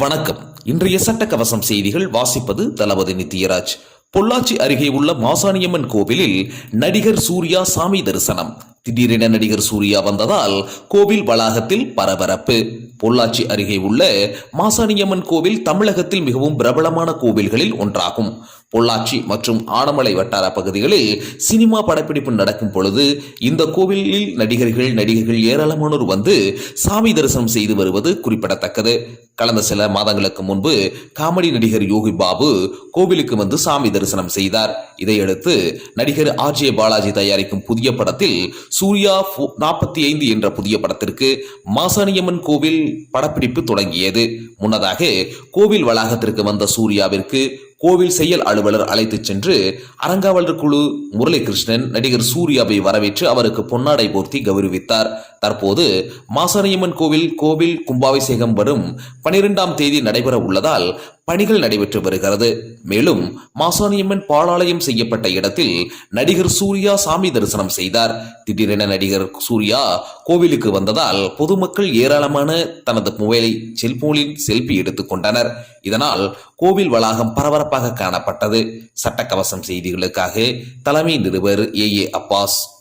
வணக்கம். இன்றைய சட்டக்கவசம் செய்திகள் வாசிப்பது தளபதி நித்யராஜ் பொள்ளாச்சி அருகே உள்ள மாசாணியம்மன் கோவிலில் நடிகர் சூர்யா சாமி தரிசனம். திடீரென நடிகர் சூர்யா வந்ததால் கோவில் வளாகத்தில் பரபரப்பு. பொள்ளாச்சி அருகே உள்ள மாசாணியம்மன் கோவில் தமிழகத்தில் மிகவும் பிரபலமான கோவில்களில் ஒன்றாகும். பொள்ளாச்சி மற்றும் ஆனமலை வட்டார பகுதிகளில் சினிமா படப்பிடிப்பு நடக்கும் பொழுது இந்த கோவிலில் நடிகர்கள் நடிகர்கள் ஏராளமானோர் வந்து சாமி தரிசனம் செய்து வருவது குறிப்பிடத்தக்கது. கடந்த சில மாதங்களுக்கு முன்பு காமெடி நடிகர் யோகி பாபு கோவிலுக்கு வந்து சாமி தரிசனம் செய்தார். இதையடுத்து நடிகர் ஆர் ஜே பாலாஜி தயாரிக்கும் புதிய படத்தில் சூர்யா நாற்பத்தி ஐந்து என்ற புதிய படத்திற்கு மாசாணியம்மன் கோவில் படப்பிடிப்பு தொடங்கியது. முன்னதாக கோவில் வளாகத்திற்கு வந்த சூர்யாவிற்கு கோவில் செயல் அலுவலர் அழைத்துச் சென்று அறங்காவலர் குழு முரளிகிருஷ்ணன் நடிகர் சூர்யாவை வரவேற்று அவருக்கு பொன்னாடை போர்த்தி கௌரவித்தார். தற்போது மாசாணியம்மன் கோவில் கோவில் கும்பாபிஷேகம் வரும் பனிரெண்டாம் தேதி நடைபெற உள்ளதால் பணிகள் நடைபெற்று வருகிறது. மேலும் மாசாணியம்மன் பாலாலயம் செய்யப்பட்ட இடத்தில் நடிகர் சூர்யா சாமி தரிசனம் செய்தார். திடீரென நடிகர் சூர்யா கோவிலுக்கு வந்ததால் பொதுமக்கள் ஏராளமான தனது மொபைலை செல்போனில் செல்பி எடுத்துக் கொண்டனர். இதனால் கோவில் வளாகம் பாதுகாப்பாக காணப்பட்டது. சட்டக்கவசம் செய்திகளுக்காக தலைமை நிருபர் ஏ ஏ அப்பாஸ்.